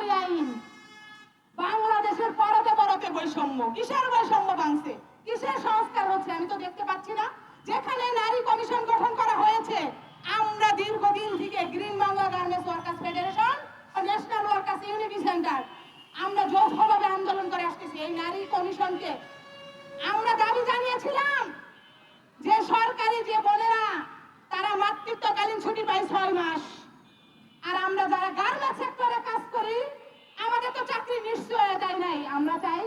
ওই আইন। বাংলাদেশের পরতে পরতে বৈষম্য, কিসের বৈষম্য ভাঙছে? কিসের সংস্কার হচ্ছে? আমি তো দেখতে পাচ্ছি না। যেখানে নারী কমিশন গঠন করা হয়েছে, আমরা দীর্ঘদিন থেকে Green Bangla Garments Workers Federation National Workers Unity Centre, আমরা যৌথভাবে আন্দোলন করে আসতেছি এই নারী কমিশনকে। আমরা দাবি জানিয়েছিলাম যে সরকারি যে বোনেরা, তারা মাতৃত্বকালীন ছুটি পায় ছয় মাস। আর আমরা যারা গার্মেন্টস সেক্টরে কাজ করি আমাদের তো চাকরি নিশ্চয়তাই নাই। আমরা চাই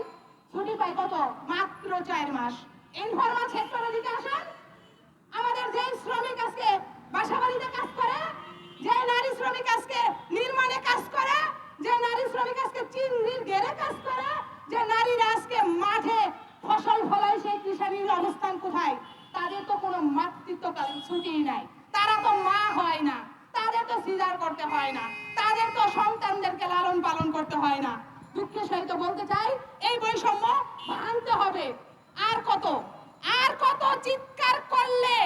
ছুটি পাই কত? মাত্র চার মাস। ইনফরমাল সেক্টরে দিকে আসেন। আমাদের যে শ্রমিক আজকে বাসা বাড়িতে কাজ করে যে নারী শ্রমিক আজকে নির্মাণে কাজ করে যে নারী শ্রমিক আজকে চিংড়ির ঘেরে কাজ করে যে নারীরা আজকে মাঠে ফসল ফলায় সেই কৃষানির অবস্থান কোথায়? তাদের তো কোনো মাতৃত্বকালীন ছুটিই নাই। তারা তো মা হয় না। তো সিজার করতে হয় না। তাদের তো সন্তানদেরকে লালন পালন করতে হয় না। দুঃখের সহিত বলতে চাই, এই বৈষম্য ভাঙতে হবে। আর কত? আর কত চিৎকার করলে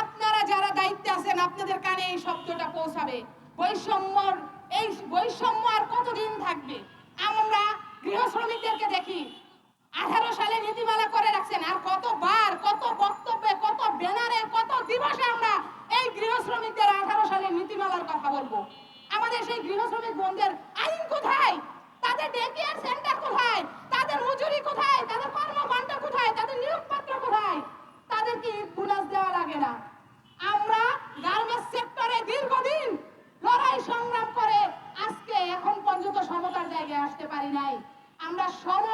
আপনারা যারা দায়িত্বে আছেন, আপনাদের কানে এই শব্দটা পৌঁছাবে। বৈষম্যর এই বৈষম্য আর কতদিন থাকবে? আমরা গৃহ শ্রমিকদেরকে দেখি, আঠারো সালে নীতিমালা করে রাখছেন, আর কতবার, কত বক্তব্যে, কত ব্যানারে, কত দিবসে আমরা এই গৃহ শ্রমিকদের আঠারো সালে নীতিমালার কথা বলব? আমাদের সেই গৃহ শ্রমিক বোনদের আইন কোথায়? তাদের ডে কেয়ার সেন্টার কোথায়? তাদের মজুরি কোথায়? তাদের কর্মঘণ্টা কোথায়? তাদের নিয়োগপত্র কোথায়? তাদের কি বোনাস দেওয়া লাগে না। আমরা গার্মেন্টস সেক্টরে দীর্ঘদিন লড়াই সংগ্রাম করে আজকে এখন পর্যন্ত সমতার জায়গায় আসতে পারি নাই। আমরা সম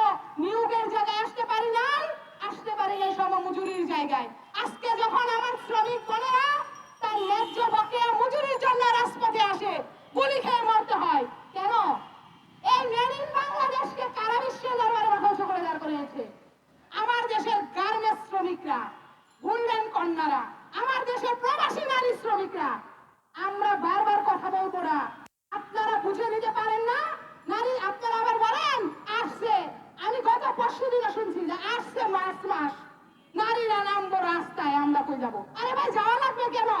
নিয়োগের জায়গায় আসতে পারি নাই, আসতে পারি নাই সম মজুরির জায়গায়। গুলি খেয়ে মরতে হয়। কেন? এই মেড ইন বাংলাদেশকে কারা বিশ্বের দরবারে ধ্বংস করে দাঁড় আমার দেশের গার্মেন্টস শ্রমিকরা, গুন্ডেন কন্যারা, আমার দেশের প্রবাসী নারী শ্রমিকরা, আমরা বারবার কথা বলব না। আপনারা বুঝে নিতে পারেন না নারী আপনারা আবার বলেন আসছে আমি গত পরশু দিনে শুনছি যে আসছে মার্চ মাস নারীরা নামবো রাস্তায় আমরা কই যাব আরে ভাই যাওয়া লাগবে কেন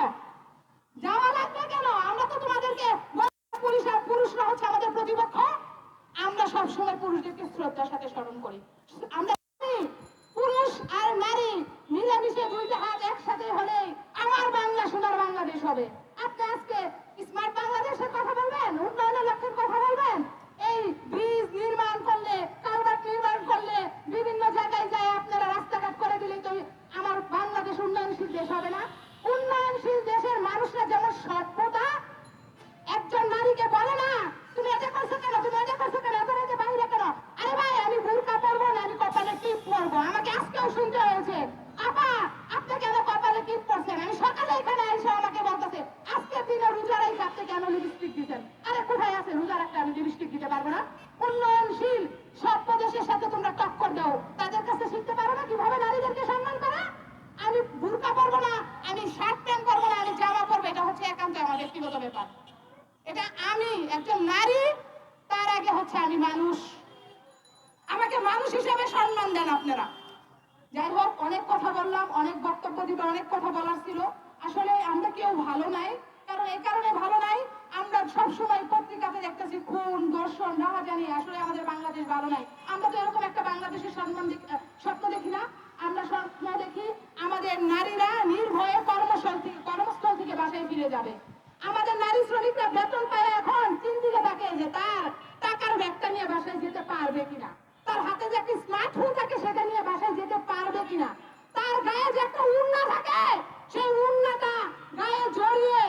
যাওয়া লাগবে কেন আমরা তো তোমাদেরকে পুলিশ আর পুরুষরা হচ্ছে আমাদের প্রতিপক্ষ আমরা সবসময় পুরুষদেরকে শ্রদ্ধার সাথে স্মরণ করি আমরা জানি, পুরুষ আর নারী মিলেমিশে দুইটা হাত একসাথে হলে আমার বাংলা সোনার বাংলাদেশ হবে আপনি আজকে স্মার্ট বাংলাদেশের কথা বলবেন উন্নয়নের লক্ষ্যের কথা বলবেন এই ব্রিজ নির্মাণ করলে কালভার্ট নির্মাণ করলে বিভিন্ন জায়গায় যায় আপনারা রাস্তাঘাট করে দিলেই তো আমার বাংলাদেশ উন্নয়নশীল দেশ হবে না উন্নয়নশীল দেশের মানুষরা যেমন সভ্যতা একজন নারীকে বলে না, তুমি এটা করছ কেন? তুমি এটা করছ কেন? এত রাতে বাইরে কেন? আরে ভাই, আমি বুড়কা পরবো না আমি কপালে টিপ পরবো আমাকে আজকেও শুনতে হয়েছে আপা আপনি কেন কপালে টিপ পরছেন আমি সকালে এখানে এসে আমাকে বলতেছে আজকে দিনে রোজা রাইছে আপনি কেন লিপস্টিক দিচ্ছেন আরে কোথায় আছে রোজা রাখতে আমি লিপস্টিক দিতে পারব না উন্নয়নশীল সভ্য দেশের সাথে তোমরা টক্কর দাও তাদের কাছে শিখতে পারো না কীভাবে নারীদেরকে সম্মান করা আমি বোরকা পরবো না আমি শার্ট প্যান্ট পরবো না আমি জামা পরবো একান্ত আমার ব্যক্তিগত ব্যাপার? এটা আমি, একজন নারী, তার আগে হচ্ছে আমি মানুষ। আমাকে মানুষ হিসেবে সম্মান দেন আপনারা। যাই হোক, অনেক কথা বললাম, অনেক বক্তব্য দিবে অনেক কথা বলার ছিল। আসলে আমরা কেউ ভালো নাই, কারণ এই কারণে ভালো নাই, আমরা সবসময় পত্রিকাতে দেখতেছি খুন, ধর্ষণ, রাহাজানি, আসলে আমাদের বাংলাদেশ ভালো নাই। আমরা তো এরকম একটা বাংলাদেশের সম্মান স্বপ্ন দেখি না। আমরা স্বপ্ন দেখি আমাদের নারীরা নির্ভয়ে কর্মস্থল থেকে কর্মস্থল থেকে ফিরে যাবে। আমাদের নারী শ্রমিকরা বেতন পায় এখন চিন্তিত থাকে যে তার টাকার ব্যাগটা নিয়ে বাসায় যেতে পারবে কিনা? তার হাতে যে একটা স্মার্টফোন থাকে সেটা নিয়ে বাসায় যেতে পারবে কিনা? তার গায়ে যে একটা উন্না থাকে, সেই উন্নাটা গায়ে জড়িয়ে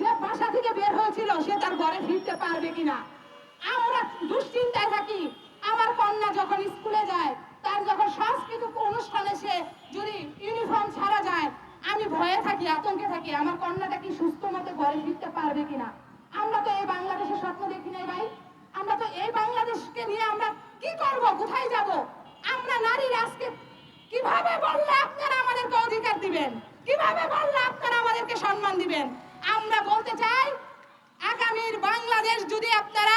যে বাসা থেকে বের হয়েছিল, সে তার ঘরে ফিরতে পারবে কিনা? আমরা দুশ্চিন্তায় থাকি। আমার কন্যা যখন স্কুলে যায়, তার যখন সাংস্কৃতিক অনুষ্ঠানে সে যদি ইউনিফর্ম ছাড়া যায় আমি ভয়ে থাকি, আতঙ্কে থাকি, আমার কন্যাটা কি সুস্থ মতো ঘরে ফিরতে পারবে কিনা? আমরা তো এই বাংলাদেশের স্বপ্ন দেখি নাই ভাই। আমরা তো এই বাংলাদেশকে নিয়ে আমরা কি করব, কোথায় যাব? আমরা নারীরা আজকে কীভাবে বললে আপনারা আমাদেরকে অধিকার দিবেন? কীভাবে বললে আপনারা আমাদেরকে সম্মান দিবেন? আমরা বলতে চাই, আগামীর বাংলাদেশ যদি আপনারা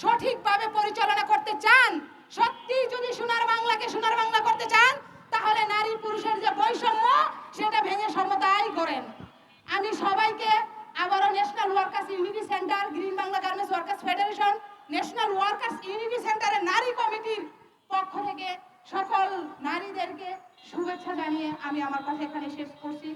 সঠিকভাবে পরিচালনা করতে চান, সত্যি যদি সোনার বাংলাকে সোনার বাংলা করতে চান তাহলে নারী পুরুষের যে বৈষম্য সেটা ভেঙে সমতাই করেন আমি সবাইকে আবারও ন্যাশনাল ওয়ার্কার্স ইউনিটি সেন্টার নারী কমিটির পক্ষ থেকে সকল নারীদেরকে শুভেচ্ছা জানিয়ে আমি আমার কথা এখানে শেষ করছি।